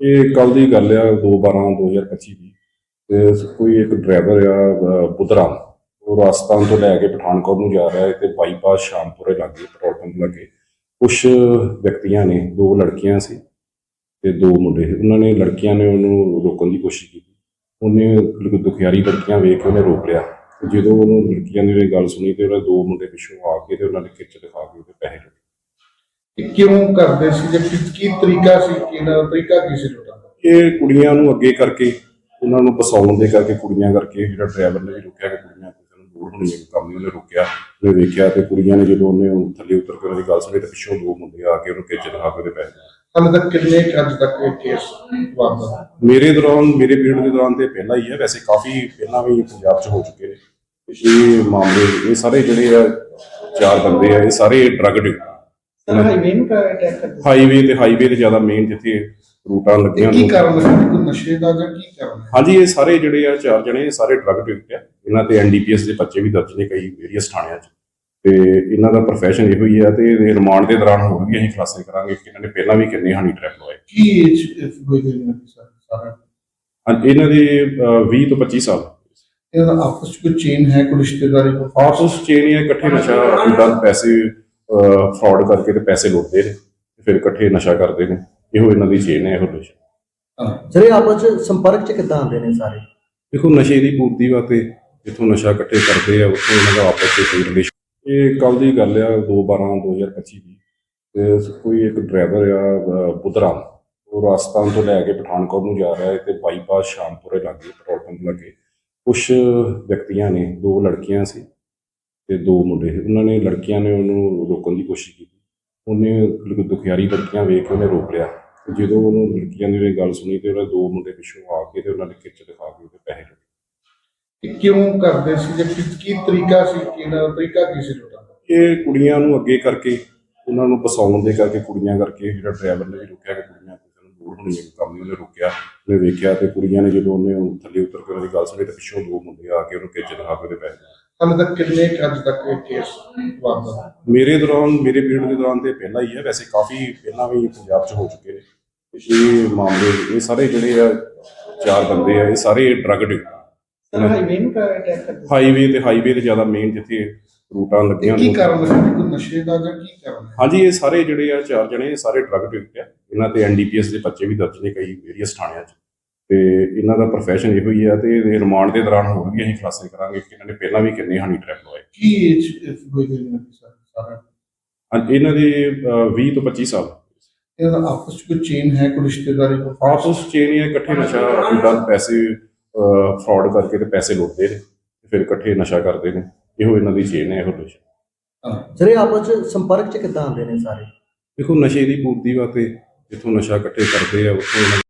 ਇਹ ਕੱਲ ਦੀ ਗੱਲ ਆ 2/12/2025 ਦੀ ਤੇ ਕੋਈ ਇੱਕ ਡਰਾਈਵਰ ਆ ਅਹ, ਬੁੱਧਰਾਮ ਉਹ ਰਾਜਸਥਾਨ ਤੋਂ ਲੈ ਕੇ ਪਠਾਨਕੋਟ ਨੂੰ ਜਾ ਰਿਹਾ ਹੈ ਤੇ ਬਾਈਪਾਸ ਸ਼ਾਮਪੁਰੇ ਲਾਗੇ ਪੈਟਰੋਲ ਪੰਪ ਲਾਗੇ। ਕੁਝ ਵਿਅਕਤੀਆਂ ਨੇ ਦੋ ਲੜਕੀਆਂ ਸੀ ਤੇ ਦੋ ਮੁੰਡੇ ਸੀ। ਉਹਨਾਂ ਨੇ ਲੜਕੀਆਂ ਨੇ ਉਹਨੂੰ ਰੋਕਣ ਦੀ ਕੋਸ਼ਿਸ਼ ਕੀਤੀ। ਉਹਨੇ ਦੁਖਿਆਰੀ ਲੜਕੀਆਂ ਵੇਖ ਕੇ ਉਹਨੇ ਰੋਕ ਲਿਆ। ਜਦੋਂ ਉਹਨੂੰ ਲੜਕੀਆਂ ਦੀ ਇਹ ਗੱਲ ਸੁਣੀ ਤੇ ਉਹਨਾਂ ਦੋ ਮੁੰਡੇ ਪਿੱਛੋਂ ਆ ਕੇ ਤੇ ਉਹਨਾਂ ਨੇ ਖਿੱਚ ਦਿਖਾ ਕੇ ਉਹਦੇ ਪੈਸੇ ਲੁੱਟੇ ਕਿਉਂ ਕਰਦੇ ਸੀ ਜਾਂ ਕੀ- ਕੀ ਤਰੀਕਾ ਸੀ ਇਹਨਾਂ ਦਾ ਤਰੀਕਾ ਕੀ ਸੀ ਦਾ ਇਹ ਕੁੜੀਆਂ ਨੂੰ ਅੱਗੇ ਕਰਕੇ ਉਹਨਾਂ ਨੂੰ ਫਸਾਉਣ ਦੇ ਕਰਕੇ ਕੁੜੀਆਂ ਕਰਕੇ ਜਿਹੜਾ ਡਰਾਈਵਰ ਨੇ ਵੀ ਰੁਕਿਆ ਕਿ ਕੁੜੀਆਂ ਕਿਸੇ ਨੂੰ ਲੋੜ ਹੋਣੀ ਹੈ ਕੰਮ ਨਹੀਂ ਉਹਨੇ ਰੁਕਿਆ। ਉਹਨੇ ਵੇਖਿਆ ਤੇ ਕੁੜੀਆਂ ਨੇ ਜਦੋਂ ਉਹਨੇ ਉਹ ਥੱਲੇ ਉਤਰ ਕੇ ਉਹਦੀ ਗੱਲ ਸੁਣੀ ਤੇ ਪਿੱਛੋਂ ਦੋ ਮੁੰਡੇ ਆ ਕੇ ਉਹਨੂੰ ਖਿੱਚ ਦਿਖਾ ਕੇ ਉਹਦੇ ਪੈਸੇ ਲਏ। ਹਾਲੇ ਤੱਕ ਕਿੰਨੇ ਕੁ ਅੱਜ ਤੱਕ ਇਹ ਕੇਸ ਵਾਪਰਦਾ ਮੇਰੇ ਦੌਰਾਨ ਮੇਰੇ ਪੀਰੀਅਡ ਦੇ ਦੌਰਾਨ ਤੇ ਪਹਿਲਾਂ ਹੀ ਹੈ ਵੈਸੇ ਕਾਫੀ ਪਹਿਲਾਂ ਵੀ ਪੰਜਾਬ 'ਚ ਹੋ ਚੁੱਕੇ ਨੇ। ਇਹ ਮਾਮਲੇ ਇਹ ਸਾਰੇ ਜਿਹੜੇ ਆ ਚਾਰ ਬੰਦੇ ਆ ਇਹ ਸਾਰੇ ਡਰਗ ਡੇ ਹਾਈਵੇ ਨੂੰ ਅਟੈਕ ਕਰਦੇ ਹਾਈਵੇ ਤੇ ਹਾਈਵੇ ਤੇ ਜ਼ਿਆਦਾ ਮੇਨ ਜਿੱਥੇ ਰੂਟਾਂ ਲੱਗੀਆਂ ਕੀ ਕਾਰਨ ਹੈ ਕੋਈ ਨਸ਼ੇ ਦਾ ਜਾਂ ਕੀ ਕਾਰਨ ਹੈ ਹਾਂਜੀ ਇਹ ਸਾਰੇ ਜਿਹੜੇ ਆ ਚਾਰ ਜਣੇ ਇਹ ਸਾਰੇ ਡਰਗ ਡਿਊਟ ਆ। ਇਹਨਾਂ ਤੇ ਐਨਡੀਪੀਐਸ ਦੇ ਬੱਚੇ ਵੀ ਦਰਜ ਨੇ ਕਈ ਵੇਰੀਅਸ ਥਾਣਿਆਂ 'ਚ। ਤੇ ਇਹਨਾਂ ਦਾ profession ਇਹੋ ਹੀ ਆ ਤੇ ਇਹਦੇ ਰਿਮਾਂਡ ਦੇ ਦੌਰਾਨ ਹੋਰ ਵੀ ਅਸੀਂ ਖੁਲਾਸੇ ਕਰਾਂਗੇ ਕਿ ਇਹਨਾਂ ਨੇ ਪਹਿਲਾਂ ਵੀ ਕਿੰਨੇ ਹਨੀ ਟ੍ਰੈਪ ਲਵਾਏ। ਕੀ ਏਜ ਹੋਈ ਇਹਨਾਂ ਦੀ ਸਾਰੀ- ਸਾਰਾ? ਹਾਂਜੀ, ਇਹਨਾਂ ਦੇ ਅਹ, 20 ਤੋਂ 25 ਸਾਲ। ਇਹਨਾਂ ਦਾ ਆਪਸ ਵਿੱਚ ਕੋਈ ਚੇਨ ਹੈ ਕੋਈ ਰਿਸ਼ਤੇਦਾਰੀ? ਕੋਈ ਆਪਸ ਚ ਇਹ ਇਕੱਠੇ ਨਸ਼ਾ ਪੈਸੇ ਫਰਾਡ ਕਰਕੇ ਤੇ ਪੈਸੇ ਲੁੱਟਦੇ ਨੇ ਤੇ ਫਿਰ ਇਕੱਠੇ ਨਸ਼ਾ ਕਰਦੇ ਨੇ। ਇਹੋ ਇਹਨਾਂ ਦੀ ਚੇਨ ਹੈ ਇਹੋ ਨਸ਼ਾ। ਜਿਹੜੇ ਆਪਸ ਚ ਸੰਪਰਕ ਚ ਕਿੱਦਾਂ ਆਉਂਦੇ ਨੇ ਸਾਰੇ? ਦੇਖੋ ਨਸ਼ੇ ਦੀ ਪੂਰਤੀ ਵਾਸਤੇ ਜਿੱਥੋਂ ਨਸ਼ਾ ਇਕੱਠੇ ਕਰਦੇ ਆ ਉੱਥੋਂ ਇਹਨਾਂ ਦਾ ਆਪਸ ਵਿੱਚ ਕੋਈ ਰਿਲੇਸ਼ਨ ਇਹ ਕੱਲ ਦੀ ਗੱਲ ਆ 2/12/2025 ਦੀ ਤੇ ਕੋਈ ਇੱਕ ਡਰਾਈਵਰ ਆ ਬੁੱਧਰਾਮ। ਉਹ ਰਾਜਸਥਾਨ ਤੋਂ ਲੈ ਕੇ ਪਠਾਨਕੋਟ ਨੂੰ ਜਾ ਰਿਹਾ ਹੈ ਤੇ ਬਾਈਪਾਸ ਸ਼ਾਮਪੁਰੇ ਲਾਗੇ ਪੈਟਰੋਲ ਪੰਪ ਲਾਗੇ। ਕੁਝ ਵਿਅਕਤੀਆਂ ਨੇ ਦੋ ਲੜਕੀਆਂ ਸੀ। ਤੇ ਦੋ ਮੁੰਡੇ ਸੀ। ਉਹਨਾਂ ਨੇ ਲੜਕੀਆਂ ਨੇ ਉਹਨੂੰ ਰੋਕਣ ਦੀ ਕੋਸ਼ਿਸ਼ ਕੀਤੀ। ਉਹਨੇ ਦੁਖਿਆਰੀ ਲੜਕੀਆਂ ਵੇਖ ਕੇ ਉਹਨੇ ਰੋਕ ਲਿਆ। ਜਦੋਂ ਉਹਨੂੰ ਲੜਕੀਆਂ ਦੀ ਗੱਲ ਸੁਣੀ ਤੇ ਉਹਨੇ ਦੋ ਮੁੰਡੇ ਪਿੱਛੋਂ ਆ ਕੇ ਤੇ ਉਹਨਾਂ ਨੇ ਖਿੱਚ ਦਿਖਾ ਕੇ ਉਹਦੇ ਪੈਸੇ ਲੁੱਟੇ ਇਹ ਕਿਉਂ ਕਰਦੇ ਸੀ ਜਾਂ ਕੀ- ਕੀ ਤਰੀਕਾ ਸੀ ਇਹਨਾਂ ਦਾ ਤਰੀਕਾ ਕੀ ਸੀ ਲੁੱਟਣ ਦਾ ਇਹ ਕੁੜੀਆਂ ਨੂੰ ਅੱਗੇ ਕਰਕੇ ਉਹਨਾਂ ਨੂੰ ਫਸਾਉਣ ਦੇ ਕਰਕੇ ਕੁੜੀਆਂ ਕਰਕੇ ਜਿਹੜਾ ਡਰਾਈਵਰ ਨੇ ਵੀ ਰੁਕਿਆ ਕਿ ਕੁੜੀਆਂ ਕਿਸੇ ਨੂੰ ਲੋੜ ਹੋਣੀ ਹੈ ਕੰਮ ਨਹੀਂ ਉਹਨੇ ਰੁਕਿਆ। ਉਹਨੇ ਵੇਖਿਆ ਤੇ ਕੁੜੀਆਂ ਨੇ ਜਦੋਂ ਉਹਨੇ ਉਹ ਥੱਲੇ ਉਤਰ ਕੇ ਉਹਦੀ ਗੱਲ ਸੁਣੀ ਤੇ ਪਿੱਛੋਂ ਦੋ ਮੁੰਡੇ ਆ ਕੇ ਉਹਨੂੰ ਖਿੱਚ ਦਿਖਾ ਕੇ ਉਹਦੇ ਪੈਸੇ ਲਏ। ਹਾਲੇ ਤੱਕ ਕਿੰਨੇ ਕੁ ਅੱਜ ਤੱਕ ਇਹ ਕੇਸ ਵਾਪਰਦਾ ਮੇਰੇ ਦੌਰਾਨ ਮੇਰੇ ਪੀਰੀਅਡ ਦੇ ਦੌਰਾਨ ਤੇ ਪਹਿਲਾਂ ਹੀ ਹੈ ਵੈਸੇ ਕਾਫੀ ਪਹਿਲਾਂ ਵੀ ਪੰਜਾਬ 'ਚ ਹੋ ਚੁੱਕੇ ਨੇ। ਇਹ ਮਾਮਲੇ ਇਹ ਸਾਰੇ ਜਿਹੜੇ ਆ ਚਾਰ ਬੰਦੇ ਆ ਇਹ ਸਾਰੇ ਡਰਗ ਡੇ ਹਾਈਵੇ ਨੂੰ ਅਟੈਕ ਕਰਦੇ? ਹਾਈਵੇ ਤੇ ਹਾਈਵੇ ਤੇ ਜ਼ਿਆਦਾ ਮੇਨ ਜਿੱਥੇ ਰੂਟਾਂ ਲੱਗੀਆਂ ਕੀ ਕਾਰਨ ਹੈ ਕੋਈ ਨਸ਼ੇ ਦਾ ਜਾਂ ਕੀ ਕਾਰਨ ਹਾਂਜੀ ਇਹ ਸਾਰੇ ਜਿਹੜੇ ਆ ਚਾਰ ਜਣੇ ਇਹ ਸਾਰੇ ਡਰਗ ਡਿਊਟ ਆ। ਇਹਨਾਂ ਤੇ ਐਨਡੀਪੀਐਸ ਦੇ ਬੱਚੇ ਵੀ ਦਰਜ ਨੇ ਕਈ ਵੇਰੀਅਸ ਥਾਣਿਆਂ 'ਚ। ਤੇ ਇਹਨਾਂ ਦਾ profession ਇਹੋ ਹੀ ਆ ਤੇ ਰਿਮਾਂਡ ਦੇ ਦੌਰਾਨ ਹੋਰ ਵੀ ਅਸੀਂ ਖੁਲਾਸੇ ਕਰਾਂਗੇ ਕਿ ਇਹਨਾਂ ਨੇ ਪਹਿਲਾਂ ਵੀ ਕਿੰਨੇ ਹਨੀ ਟ੍ਰੈਪ ਲਵਾਏ ਕੀ ਏਜ ਗਈ ਇਹਨਾਂ ਦੀ ਸਾਰੀ- ਸਾਰਾ? ਹਾਂਜੀ, ਇਹਨਾਂ ਦੇ ਅਹ, 20 ਤੋਂ 25 ਸਾਲ। ਇਹਨਾਂ ਦਾ ਆਪਸ ਵਿੱਚ ਕੋਈ ਚੇਨ ਹੈ ਕੋਈ ਰਿਸ਼ਤੇਦਾਰੀ ਕੋਈ ਆਪਸ ਚ ਇਹ ਇਕੱਠੇ ਨਸ਼ਾ ਇਦਾਂ ਪੈਸੇ ਫਰਾਡ ਕਰਕੇ ਤੇ ਪੈਸੇ ਲੁੱਟਦੇ ਨੇ ਤੇ ਫਿਰ ਇਕੱਠੇ ਨਸ਼ਾ ਕਰਦੇ ਨੇ। ਇਹੋ ਇਹਨਾਂ ਦੀ ਚੇਨ ਹੈ ਇਹੋ ਨਸ਼ਾ ਹਾਂ। ਜਿਹੜੇ ਆਪਸ ਚ ਸੰਪਰਕ ਚ ਕਿੱਦਾਂ ਆਉਂਦੇ ਨੇ ਸਾਰੇ? ਦੇਖੋ ਨਸ਼ੇ ਦੀ ਪੂਰਤੀ ਵਾਸਤੇ ਜਿੱਥੋਂ ਨਸ਼ਾ ਇਕੱਠੇ ਕਰਦੇ ਆ ਉੱਥੋਂ